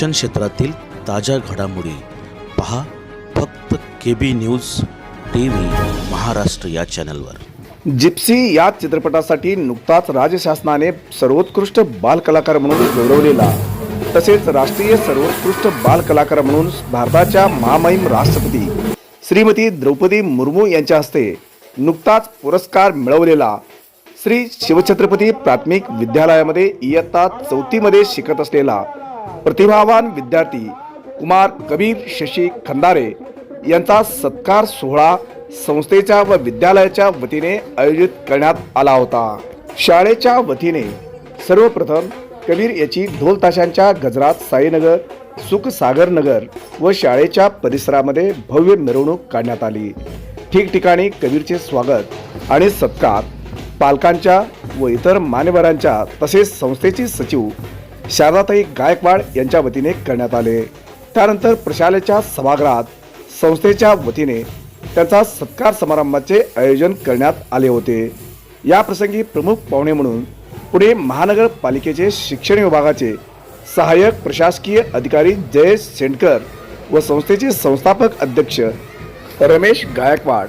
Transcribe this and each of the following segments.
शिक्षण क्षेत्रातील ताज्या घडामोडी पहा फक्त K B news T V Maharashtra या चॅनलवर. जिप्सी या चित्रपटासाठी नुकताच राज्य शासनाने सर्वोत्कृष्ट बालकलाकार म्हणून गौरवलेला. तसेच राष्ट्रीय सर्वोत्कृष्ट बालकलाकार म्हणून भारताच्या महामहिम राष्ट्रपती श्रीमती द्रौपदी मुर्मू यांच्या हस्ते नुकताच पुरस्कार मिळवलेला. श्री शिवछत्रपती प्राथमिक विद्यालयामध्ये इयत्ता चौथीमध्ये शिकत असलेला. प्रतिभावान विद्यार्थी कुमार कबीर शशी खंदारे यांचा सत्कार सोहळा संस्थेच्या व विद्यालयाच्या वतीने आयोजित करण्यात आला होता. शाळेच्या वतीने सर्वप्रथम कबीर याची ढोल ताशांच्या गजरात साईनगर सुखसागर नगर व शाळेच्या परिसरामध्ये भव्य मिरवणूक काढण्यात आली. ठिकठिकाणी कबीरचे स्वागत आणि सत्कार पालकांच्या व इतर मान्यवरांच्या तसेच संस्थेचे सचिव शारदाताई गायकवाड यांच्या वतीने करण्यात आले. त्यानंतर प्रशालेच्या सभागृहात संस्थेच्या वतीने त्यांचा सत्कार समारंभाचे आयोजन करण्यात आले होते. या प्रसंगी प्रमुख पाहुणे म्हणून पुणे महानगरपालिकेचे शिक्षण विभागाचे सहाय्यक प्रशासकीय अधिकारी जयेश सेंडकर व संस्थेचे संस्थापक अध्यक्ष रमेश गायकवाड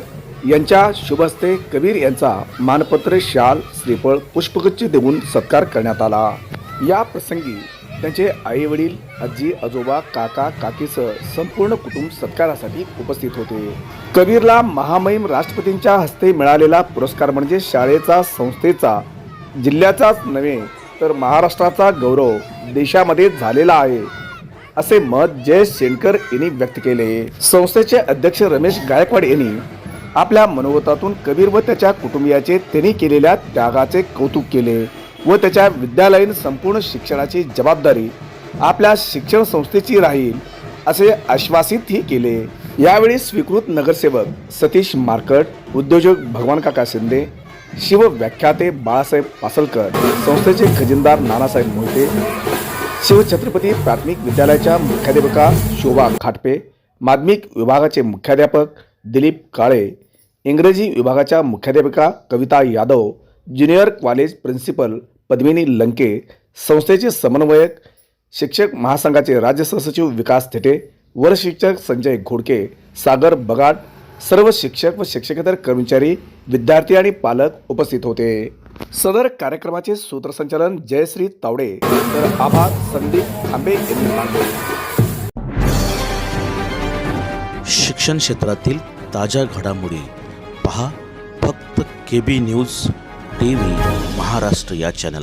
यांच्या शुभस्ते कबीर यांचा मानपत्र शाल श्रीफळ पुष्पगुच्छ देऊन सत्कार करण्यात आला. या प्रसंगी त्यांचे आई वडील आजी आजोबा काका काकीसह संपूर्ण कुटुंब सत्कारासाठी उपस्थित होते. कबीरला महामहिम राष्ट्रपतींच्या हस्ते मिळालेला पुरस्कार म्हणजे शाळेचा संस्थेचा जिल्ह्याचाच नव्हे तर महाराष्ट्राचा गौरव देशामध्ये झालेला आहे असे मत जय शेणकर यांनी व्यक्त केले. संस्थेचे अध्यक्ष रमेश गायकवाड यांनी आपल्या मनोगतातून कबीर व त्याच्या कुटुंबियाचे त्यांनी केलेल्या त्यागाचे कौतुक केले. व त्याच्या विद्यालयीन संपूर्ण शिक्षणाची जबाबदारी आपल्या शिक्षण संस्थेची राहील असे आश्वासितही केले. यावेळी स्वीकृत नगरसेवक सतीश मार्कट उद्योजक भगवान काका शिंदे शिव व्याख्याते बाळासाहेब पासलकर संस्थेचे खजिनदार नानासाहेब मोहिते शिवछत्रपती प्राथमिक विद्यालयाच्या मुख्याध्यापिका शोभा खाटपे माध्यमिक विभागाचे मुख्याध्यापक दिलीप काळे इंग्रजी विभागाच्या मुख्याध्यापिका Kavita Yadav junior college principal Padmini Lanke संस्थेचे समन्वयक शिक्षक महासंघाचे राज्य सहसचिव विकास थेटे वरशिक्षक संजय घोडके सागर बगाट सर्व शिक्षक व शिक्षकेतर कर्मचारी विद्यार्थी आणि पालक उपस्थित होते. सदर कार्यक्रमाचे सूत्रसंचालन जयश्री तावडे. तर आभार संदीप खांबे यांनी मानले. शिक्षण क्षेत्रातील ताज्या घडामोडी पहा फक्त K B news T V Maharashtra या चॅनल